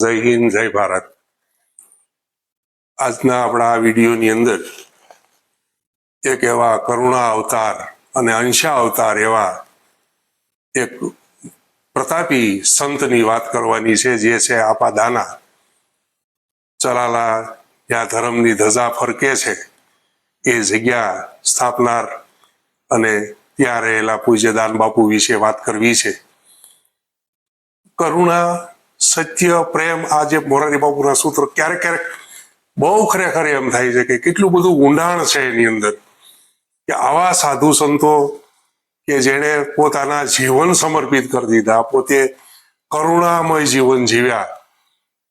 જય હિન્દ, જય ભારત. આજના આપણા આ વિડીયોની અંદર એક એવા કરુણા અવતાર અને અંશા અવતાર એવા એક પ્રતાપી સંતની વાત કરવાની છે, જે છે આપા દાના. ચલાલા જ્યાં ધર્મની ધજા ફરકે છે એ જગ્યા સ્થાપનાર અને ત્યાં રહેલા પૂજ્ય દાન બાપુ વિશે વાત કરવી છે. કરુણા સત્ય, પ્રેમ, આ જે મોરારી બાપુના સૂત્રો ક્યારેક ક્યારેક બહુ ખરેખર એમ થાય છે કે કેટલું બધું ઊંડાણ છે એની અંદર. કે આવા સાધુ સંતો કે જેણે પોતાના જીવન સમર્પિત કરી દીધા, પોતે કરુણામય જીવન જીવ્યા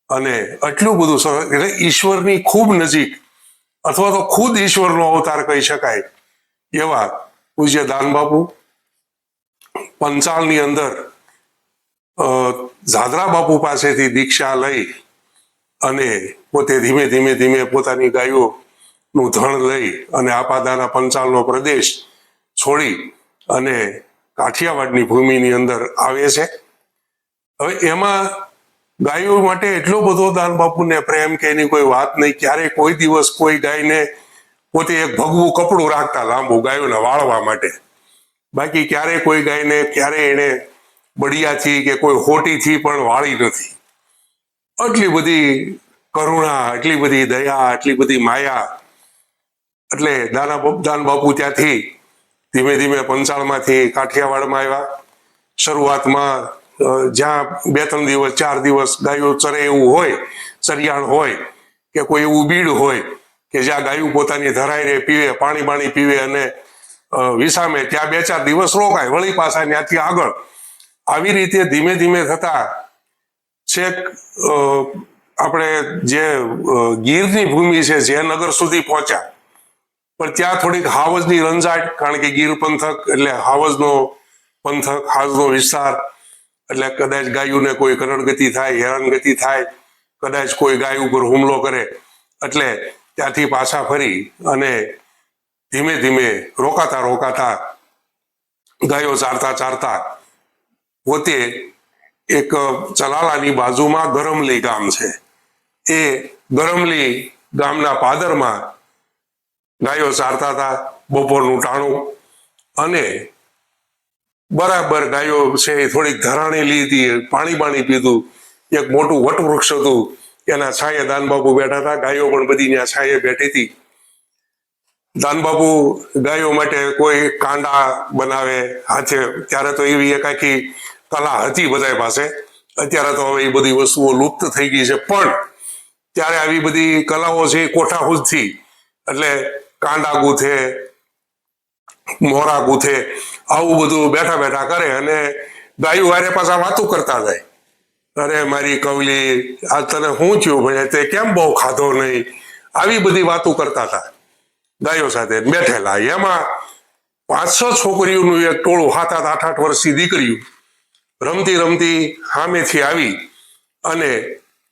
અને આટલું બધું એટલે ઈશ્વરની ખૂબ નજીક અથવા તો ખુદ ઈશ્વરનો અવતાર કહી શકાય એવા પૂજ્ય દાન બાપુ પંચાલની અંદર ઝાદરા બાપુ પાસેથી દીક્ષા લઈ અને પોતે ધીમે ધીમે ધીમે પોતાની ગાયોનું ધણ લઈ અને આપાદાના પંચાલનો પ્રદેશ છોડી અને કાઠિયાવાડની ભૂમિની અંદર આવે છે. હવે એમાં ગાયો માટે એટલો બધો દાન બાપુને પ્રેમ કે એની કોઈ વાત નહીં. ક્યારે કોઈ દિવસ કોઈ ગાયને પોતે એક ભગવું કપડું રાખતા લાંબુ ગાયોને વાળવા માટે. બાકી ક્યારેય કોઈ ગાયને ક્યારેય એને બળિયાથી કે કોઈ હોટીથી પણ વાળી નથી. આટલી બધી કરુણા, આટલી બધી દયા, આટલી બધી માયા. એટલે દાના દાન બાપુ ત્યાંથી ધીમે ધીમે પંચાળમાંથી કાઠિયાવાડમાં આવ્યા. શરૂઆતમાં જ્યાં બે ત્રણ દિવસ, ચાર દિવસ ગાયો ચરે એવું હોય, ચરિયાણ હોય, કે કોઈ એવું બીડ હોય, કે જ્યાં ગાયું પોતાની ધરાઈ રહે, પીવે, પાણી પાણી પીવે અને વિસામે ત્યાં બે ચાર દિવસ રોકાય, વળી પાછા ત્યાંથી આગળ આવી રીતે ધીમે ધીમે થતા છેક આપણે જે ગીરની ભૂમિ છે જયનગર સુધી પહોંચ્યા. પણ ત્યાં થોડીક હાવજની રંજાટ, કારણ કે ગીર પંથક એટલે હાવજનો પંથક, હાવજનો વિસ્તાર. એટલે કદાચ ગાયોને કોઈ કરણગતિ થાય, હેરાનગતિ થાય, કદાચ કોઈ ગાય ઉપર હુમલો કરે. એટલે ત્યાંથી પાછા ફરી અને ધીમે ધીમે રોકાતા રોકાતા ગાયો ચારતા ચારતા પોતે એક ચલાલાની બાજુમાં ગરમલી ગામ છે. એ ગરમલી ગામના પાદરમાં ગાયો ચારતા હતા, બપોરનું ટાણું અને બરાબર ગાયો છે થોડીક ધરાણી લીધી પાણી પાણી પીધું. એક મોટું વટવૃક્ષ હતું, એના છાયે દાનબાબુ બેઠા હતા, ગાયો પણ બધી ત્યાં છાયે બેઠી હતી. દાનબાબુ ગાયો માટે કોઈ કાંડા બનાવે, હાથે, ત્યારે તો એવી એક આખી કલા હતી બધા પાસે. અત્યારે તો હવે એ બધી વસ્તુઓ લુપ્ત થઈ ગઈ છે. પણ ત્યારે આવી બધી કલાઓ છે એ કોઠાહૂદથી એટલે કાંડા ગૂંથે મોરા ગૂંથે આવું બધું બેઠા બેઠા કરે અને ગાયું વારે પાછા વાતું કરતા જાય. અરે મારી કવલી, આ તને હું થયું ભાઈ? તે કેમ બહુ ખાધો નહીં? આવી બધી વાતો કરતા હતા. ગાયો સાથે બેઠેલા. એમાં પાંચસો છોકરીઓનું એક ટોળું, સાત આઠ આઠ આઠ વર્ષની દીકરીઓ રમતી રમતી સામેથી આવી અને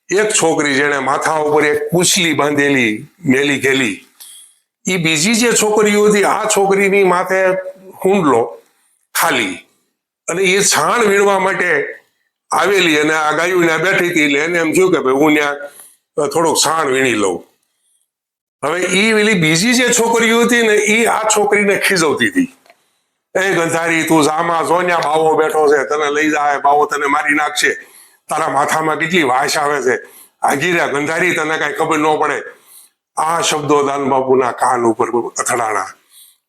એક છોકરી જેણે માથા ઉપર એક પૂછલી બાંધેલી, મેલી ગેલી એ બીજી જે છોકરીઓ હતી, આ છોકરીની માથે હુંડલો ખાલી. અને એ છાણ વીણવા માટે આવેલી અને આ ગાયું ત્યાં બેઠી હતી એટલે એને એમ થયું કે ભાઈ હું ત્યાં થોડોક છાણ વીણી લઉં. હવે એ પેલી બીજી જે છોકરીઓ હતી ને એ આ છોકરીને ખીજવતી હતી. એ ગંધારી, તું જામાં જોન્યા બાવો બેઠો છે. તને લઈ જાય, બાવો તને મારી નાખશે. તારા માથામાં કેટલી વાસ આવે છે. હાજીરા ગંધારી, તને કઈ ખબર ન પડે. આ શબ્દો દાનબાબુના કાન ઉપર અથડાણા.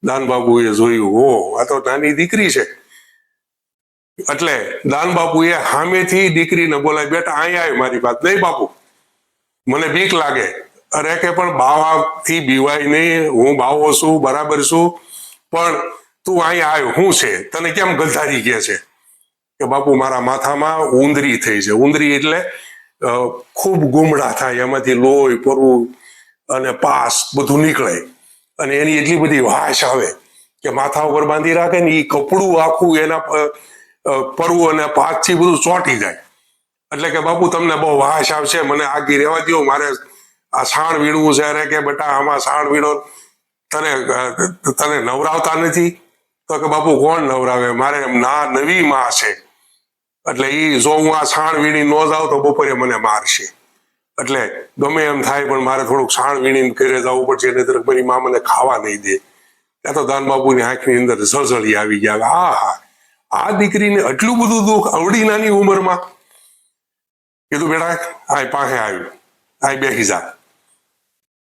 દાનબાબુએ જોયું, હો, આ તો નાની દીકરી છે. એટલે દાનબાપુએ સામેથી દીકરીને બોલાય બેટા, અહીંયા આય મારી વાત. નહીં બાપુ, મને બીક લાગે. અરે કે પણ બાવાથી બીવાય નહીં. હું બાવો છું, બરાબર છું. પણ તું અહીંયા આવ્યો હું છે? તને કેમ ગધારી કે છે? કે બાપુ, મારા માથામાં ઉંદરી થઈ છે. ઉંદરી એટલે ખૂબ ગુમડા થાય, એમાંથી લોહી પરવું અને પાસ બધું નીકળે. અને એની એટલી બધી વાસ આવે કે માથા ઉપર બાંધી રાખે ને એ કપડું આખું એના પરવું અને પાછથી બધું ચોંટી જાય. એટલે કે બાપુ, તમને બહુ વાસ આવશે, મને આગી રહેવા દો મારે આ સાણ વીણવું છે અરે કે બેટા, આમાં સાણ વીણો. તને તને નવરાવતા નથી? તો કે, બાપુ, કોણ નવરાવે? મારે ના, નવી માં છે. એટલે એ જો હું આ છાણ વીણી ન જાઉં તો બપોરે મને મારશે. એટલે ગમે એમ થાય, પણ મારે થોડુંક છાણ વીણીને ઘરે જવું પડશે નહીં મારી મા મને ખાવા નહીં દે. ત્યાં તો દાન બાપુની આંખની અંદર ઝળઝળી આવી ગયા. આ હા આ દીકરીને આટલું બધું દુઃખ અવડી નાની ઉંમરમાં? કીધું, બેટા આ પાસે આવ્યું. આ બેસી જા.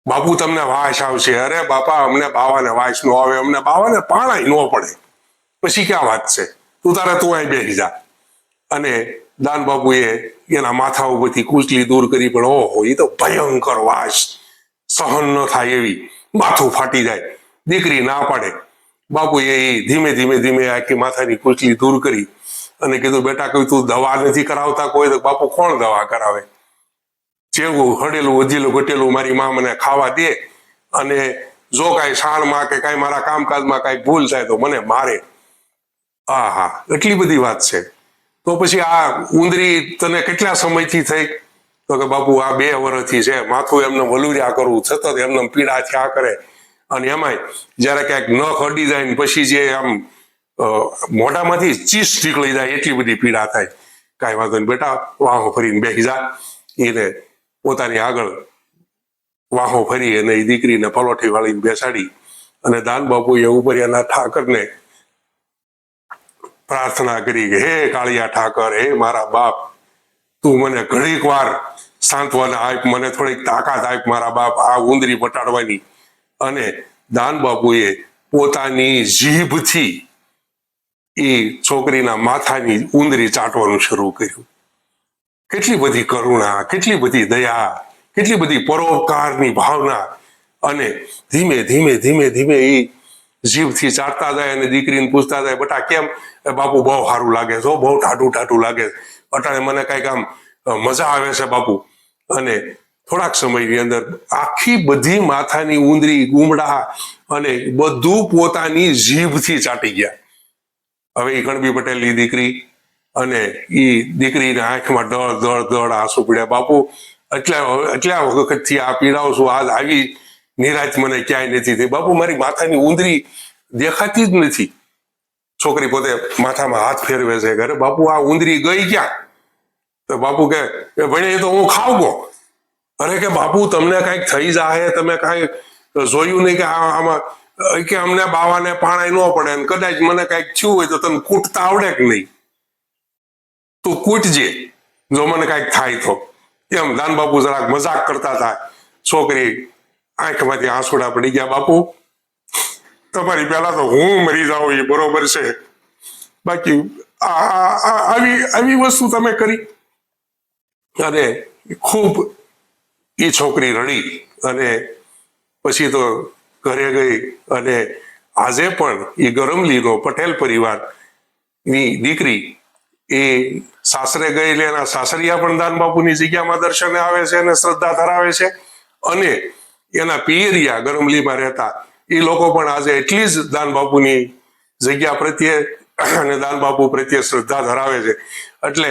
બાપુ, તમને વાસ આવશે. અરે બાપા, અમને બાવાને વાસ નો આવે, અમને બાવાને પાણાય ન પડે. પછી ક્યાં વાત છે? તું તારે તું અહીં બેસી જા. અને દાન બાપુએ એના માથા ઉપરથી કુચલી દૂર કરી પણ ઓહો એ તો ભયંકર વાસ. સહન ન થાય એવી. માથું ફાટી જાય. દીકરી ના પાડે. બાપુએ ધીમે ધીમે ધીમે આખી માથાની કુચલી દૂર કરી અને કીધું, બેટા, કોઈ તું દવા નથી કરાવતા, કોઈ તો બાપુ કોણ દવા કરાવે? જેવું હડેલું વધેલું ઘટેલું મારી મા મને ખાવા દે અને જો કાંઈ શાણમાં કે કાંઈ મારા કામકાજમાં કાંઈ ભૂલ થાય તો મને મારે. આ હા એટલી બધી વાત છે. તો પછી આ ઉંદરી તને કેટલા સમયથી થઈ? તો કે બાપુ, આ બે વર્ષથી છે. માથું એમને વલુર્યા કરવું સતત એમને પીડા થયા કરે. અને એમાંય જ્યારે ક્યાંક નખ અડી જાય ને પછી જે આમ મોઢામાંથી ચીસ નીકળી જાય, એટલી બધી પીડા થાય. કાંઈ વાંધો નહીં બેટા, વાહો ફરીને બેસી જા. એને પોતાની આગળ વાહો ફરી અને એ દીકરીને પલોઠી વાળીને બેસાડી અને દાન બાપુએ ઉપર એના ઠાકરને પ્રાર્થના કરી કે, હે કાળિયા ઠાકર, હે મારા બાપ, તું મને ઘણીક વાર સાંત્વના આપ, મને થોડીક તાકાત આપ, મારા બાપ, આ ઉંદરી પટાડવાની. અને દાન બાપુએ પોતાની જીભથી એ છોકરીના માથાની ઉંદરી ચાટવાનું શરૂ કર્યું. કેટલી બધી કરુણા, કેટલી બધી દયા, કેટલી બધી પરોપકારની ભાવના અને ધીમે ધીમે ધીમે ધીમે એ જીભથી ચાટતા જાય અને દીકરીને પૂછતા જાય, બટા, કેમ? બાપુ બહુ સારું લાગે છે બહુ ટાઢું ટાઢું લાગે છે. અટાણે મને કંઈક આમ મજા આવે છે બાપુ. અને થોડાક સમયની અંદર આખી બધી માથાની ઉંદરી ગુમડા અને બધું પોતાની જીભથી ચાટી ગયા. હવે એ કણબી પટેલની દીકરી અને એ દીકરીના આંખમાં દળ દળ દળ આંસુ પીડ્યા. બાપુ, એટલા એટલા વખતથી આ પીડાઓ છું. આજ આવી નિરાશ મને ક્યાંય નથી થઈ. બાપુ, મારી માથાની ઉંદરી દેખાતી જ નથી. છોકરી પોતે માથામાં હાથ ફેરવે છે. ઘરે બાપુ, આ ઉંદરી ગઈ ક્યાં? તો બાપુ કે "એ ભણે, એ તો હું ખાવ ગો. અરે કે બાપુ, તમને કાંઈક થઈ જાહે, તમે કાંઈ જોયું નહીં કે આમાં કે અમને બાવાને પાણાય ન પડે અને કદાચ મને કાંઈક થયું હોય તો તને કૂટતા આવડે કે નહીં? તું કૂટજે જો મને કાંઈક થાય તો. એમ, દાન બાપુ જરાક મજાક કરતા હતા. છોકરી આંખમાંથી આંસુડા પડી ગયા, બાપુ. તમારી પહેલા તો હું મરી જાઉં એ બરોબર છે. બાકી આવી આવી વસ્તુ તમે કરી. અને ખૂબ એ છોકરી રડી અને પછી તો ઘરે ગઈ અને આજે પણ એ ગરમલીનો પટેલ પરિવારની દીકરી એ સાસરે ગયેલી એના સાસરિયા પણ દાન બાપુની જગ્યામાં દર્શને આવે છે અને શ્રદ્ધા ધરાવે છે. અને એના પિયરિયા ગરમલીમાં રહેતા, એ લોકો પણ આજે એટલી જ દાન બાપુની જગ્યા પ્રત્યે અને દાન બાપુ પ્રત્યે શ્રદ્ધા ધરાવે છે. એટલે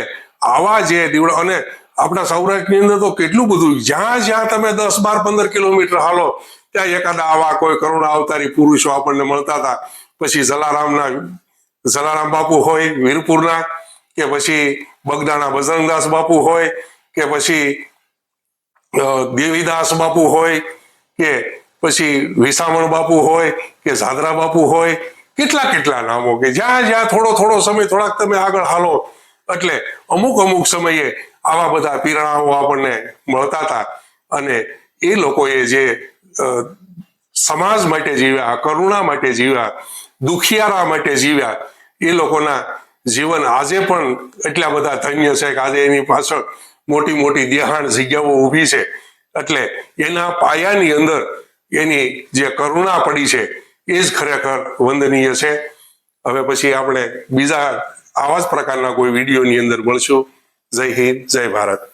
આવા જે દીવડા, અને આપણા સૌરાષ્ટ્રની અંદર તો કેટલું બધું, જ્યાં જ્યાં તમે દસ બાર પંદર કિલોમીટર હાલો, ત્યાં એકાદા આવા કોઈ કરુણા અવતારી પુરુષો આપણને મળતા હતા. પછી જલારામના, જલારામ બાપુ હોય, વીરપુરના કે પછી બગદાણા બજરંગદાસ બાપુ હોય, કે પછી દેવીદાસ બાપુ હોય, કે પછી વિસામણ બાપુ હોય, કે ઝાદરા બાપુ હોય, કેટલા કેટલા નામો કે જ્યાં જ્યાં થોડો થોડો સમય થોડાક તમે આગળ હાલો, એટલે અમુક અમુક સમયે આવા બધા પીરણાઓ આપણને મળતા હતા. અને એ લોકોએ જે સમાજ માટે જીવ્યા, કરુણા માટે જીવ્યા, દુખિયારા માટે જીવ્યા, એ લોકોના જીવન આજે પણ એટલા બધા ધન્ય છે કે આજે એની પાછળ મોટી મોટી દેહાણ જગ્યાઓ ઊભી છે. એટલે એના પાયાની અંદર એની જે કરુણા પડી છે, એ જ ખરેખર વંદનીય છે. હવે પછી આપણે બીજા આવા જ પ્રકારના કોઈ વિડીયોની અંદર મળશું. જય હિન્દ, જય ભારત.